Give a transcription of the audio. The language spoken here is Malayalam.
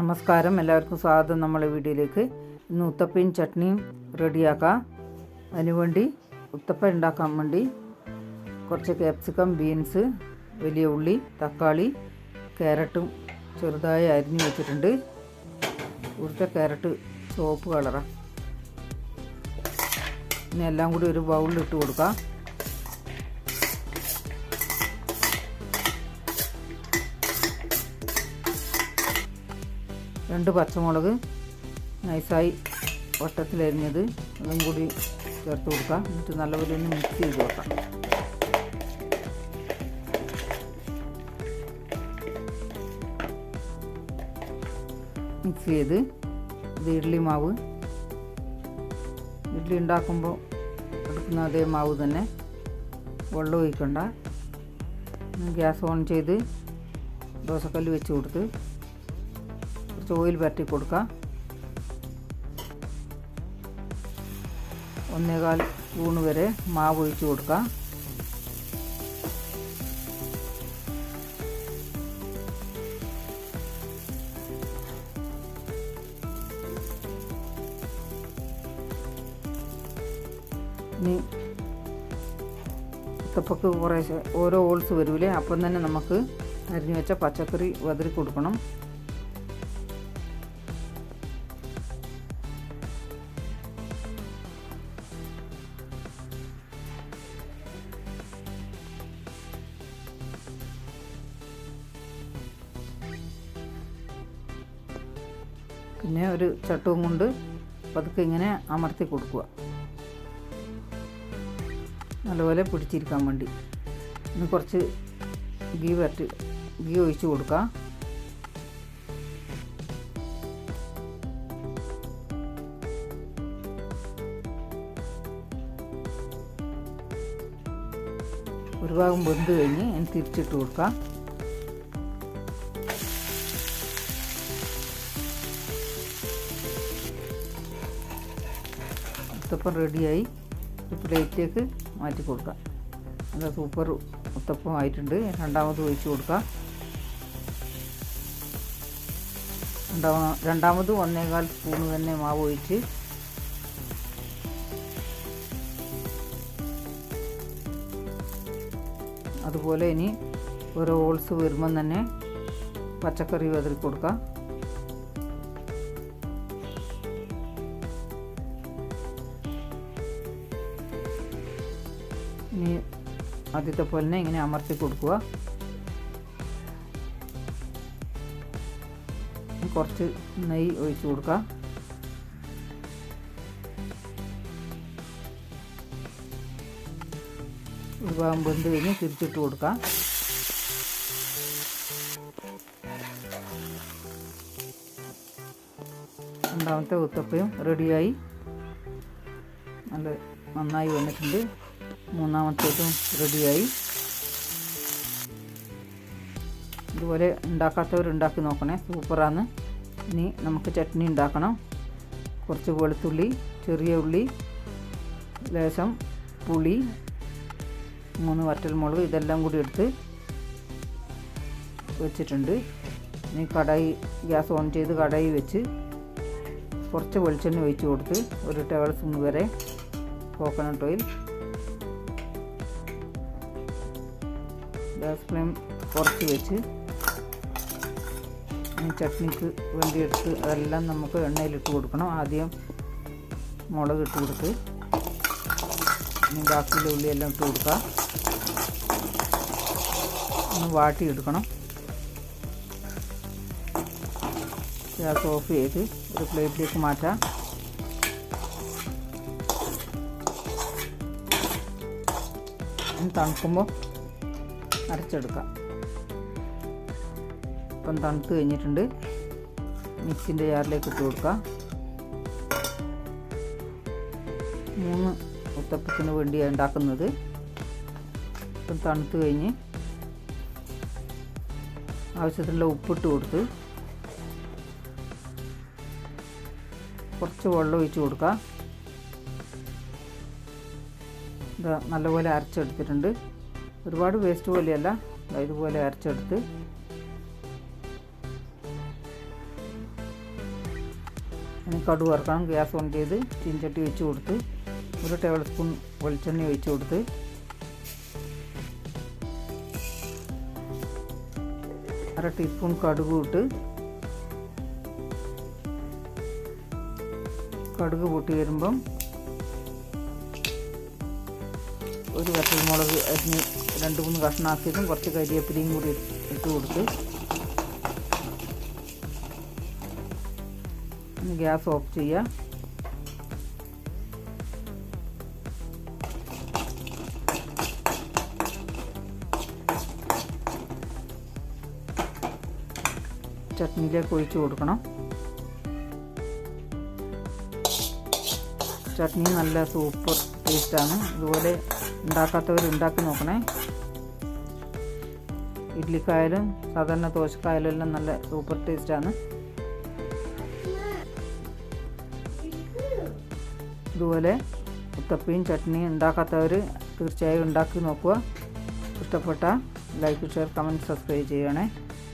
നമസ്കാരം. എല്ലാവർക്കും സ്വാഗതം നമ്മളെ വീഡിയോയിലേക്ക് ഇന്ന് ഉത്തപ്പയും ചട്നിയും റെഡിയാക്കാം. അതിനുവേണ്ടി ഉത്തപ്പ ഉണ്ടാക്കാൻ വേണ്ടി കുറച്ച് ക്യാപ്സിക്കം ബീൻസ് വലിയ ഉള്ളി തക്കാളി ക്യാരറ്റും ചെറുതായി അരിഞ്ഞു വെച്ചിട്ടുണ്ട്. ഉരുത്ത ക്യാരറ്റ് സോപ്പ് കളറാണ് ഇനി എല്ലാം കൂടി ഒരു ബൗളിൽ ഇട്ട് കൊടുക്കാം. രണ്ട് പച്ചമുളക് നൈസായി വട്ടത്തിലരിഞ്ഞത് അതും കൂടി ചേർത്ത് കൊടുക്കാം. എന്നിട്ട് നല്ലപോലെ ഒന്ന് മിക്സ് ചെയ്ത് വെക്കാം. മിക്സ് ചെയ്ത് ഇത് ഇഡ്ഡലി മാവ്. ഇഡ്ഡലി ഉണ്ടാക്കുമ്പോൾ എടുക്കുന്ന അതേ മാവ് തന്നെ. വെള്ളം ഒഴിക്കണ്ട. ഗ്യാസ് ഓൺ ചെയ്ത് ദോശക്കല്ല് വെച്ച് കൊടുത്ത് കുറച്ച് ഓയിൽ പരട്ടി കൊടുക്കുക. ഒന്നേകാൽ സ്പൂണ് വരെ മാവ് ഒഴിച്ച് കൊടുക്കാം ഇനി ഉത്തപ്പക്ക് കുറേശ്ശെ ഓരോ ഓൾസ് വരൂലേ? അപ്പം തന്നെ നമുക്ക് അരിഞ്ഞു വെച്ച പച്ചക്കറി വതിരി കൊടുക്കണം. പിന്നെ ഒരു ചട്ടവും കൊണ്ട് പതുക്കെ ഇങ്ങനെ അമർത്തി കൊടുക്കുക. നല്ലപോലെ പിടിച്ചിരിക്കാൻ വേണ്ടി. ഇനി കുറച്ച് ഗീ വരട്ടി ഗീ ഒഴിച്ച് കൊടുക്കാം ഒരു ഭാഗം വെന്ത് കഴിഞ്ഞ് ഇനി തിരിച്ചിട്ട് കൊടുക്കാം ഉത്തപ്പം റെഡിയായി. ഒരു പ്ലേറ്റിലേക്ക് മാറ്റി കൊടുക്കാം. നല്ല സൂപ്പർ ഉത്തപ്പം ആയിട്ടുണ്ട്. രണ്ടാമത് ഒഴിച്ച് കൊടുക്കാം. രണ്ടാമ രണ്ടാമത് ഒന്നേകാൽ സ്പൂൺ തന്നെ മാവ് ഒഴിച്ച്. അതുപോലെ ഇനി ഓരോ ഓൾസ് വരുമ്പം തന്നെ പച്ചക്കറി വെതറി കൊടുക്കാം ആദ്യത്തെ പോലെ തന്നെ ഇങ്ങനെ അമർത്തി കൊടുക്കുക. കുറച്ച് നെയ്യ് ഒഴിച്ചു കൊടുക്കുക. ഒരു ഭാഗം വെന്ത് കഴിഞ്ഞ് തിരിച്ചിട്ട് കൊടുക്കാം രണ്ടാമത്തെ ഉത്തപ്പയും റെഡിയായി നല്ല നന്നായി വന്നിട്ടുണ്ട്. മൂന്നാമത്തേതും റെഡിയായി. ഇതുപോലെ ഉണ്ടാക്കാത്തവർ ഉണ്ടാക്കി നോക്കണേ. സൂപ്പറാണ് ഇനി നമുക്ക് ചട്നി ഉണ്ടാക്കണം. കുറച്ച് വെളുത്തുള്ളി ചെറിയ ഉള്ളി ലേശം പുളി മൂന്ന് വറ്റൽമുളക് ഇതെല്ലാം കൂടി എടുത്ത് വെച്ചിട്ടുണ്ട്. ഇനി കടായി ഗ്യാസ് ഓൺ ചെയ്ത് കടായി വെച്ച് കുറച്ച് വെളിച്ചെണ്ണ ഒഴിച്ച് കൊടുത്ത് ഒരു ടേബിൾ സ്പൂൺ വരെ കോക്കനട്ട് ഓയിൽ ഗ്യാസ് ഫ്ലെയിം കുറച്ച് വെച്ച് ചട്നിക്ക് വേണ്ടി എടുത്ത് അതെല്ലാം നമുക്ക് എണ്ണയിലിട്ട് കൊടുക്കണം. ആദ്യം മുളക് ഇട്ട് കൊടുത്ത് ഇനി ബാക്കിയുള്ള ഉള്ളിയെല്ലാം ഇട്ട് കൊടുക്കുക ഒന്ന് വാട്ടിയെടുക്കണം. ഗ്യാസ് ഓഫ് ചെയ്ത് ഒരു പ്ലേറ്റിലേക്ക് മാറ്റാം. തണുക്കുമ്പോൾ അരച്ചെടുക്കാം. ഇപ്പം തണുത്ത് കഴിഞ്ഞിട്ടുണ്ട്. മിക്സിന്റെ ജാറിലേക്ക് ഇട്ട് കൊടുക്കാം. മൂന്ന് ഉത്തപ്പത്തിന് വേണ്ടിയാണ് ഉണ്ടാക്കുന്നത്. ഇപ്പം തണുത്ത് കഴിഞ്ഞ് ആവശ്യത്തിനുള്ള ഉപ്പിട്ട് കൊടുത്ത് കുറച്ച് വെള്ളം ഒഴിച്ച് കൊടുക്കാം. ഇതാ നല്ലപോലെ അരച്ചെടുത്തിട്ടുണ്ട്. ഒരുപാട് വേസ്റ്റ് പോലെയല്ല. ഇതുപോലെ അരച്ചെടുത്ത്. കടുക് വറുക്കണം. ഗ്യാസ് ഓൺ ചെയ്ത് ചീൻചട്ടി വെച്ച് കൊടുത്ത് ഒരു ടേബിൾ സ്പൂൺ വെളിച്ചെണ്ണ ഒഴിച്ച് കൊടുത്ത്. അര ടീസ്പൂൺ കടുക് ഇട്ട് കടുക് പൊട്ടി വരുമ്പം ഒരു വറ്റൽമുളക് അരിഞ്ഞ് രണ്ട് മൂന്ന് കഷ്ണാക്കിയതും കുറച്ച് കരിയേപ്പിലയും കൂടി ഇട്ട് കൊടുത്ത് ഗ്യാസ് ഓഫ് ചെയ്യുക ചട്നിയിലേക്ക് ഒഴിച്ചു കൊടുക്കണം. ചട്നി നല്ല സൂപ്പർ ടേസ്റ്റാണ്. ഇതുപോലെ ഉണ്ടാക്കാത്തവർ ഉണ്ടാക്കി നോക്കണേ. ഇഡ്ലിക്കായാലും സാധാരണ ദോശക്കായാലും എല്ലാം നല്ല സൂപ്പർ ടേസ്റ്റാണ്. ഇതുപോലെ ഉത്തപ്പയും ചട്നിയും ഉണ്ടാക്കാത്തവർ തീർച്ചയായും ഉണ്ടാക്കി നോക്കുക. ഇഷ്ടപ്പെട്ട ലൈക്ക് ഷെയർ കമന്റ് സബ്സ്ക്രൈബ് ചെയ്യണേ.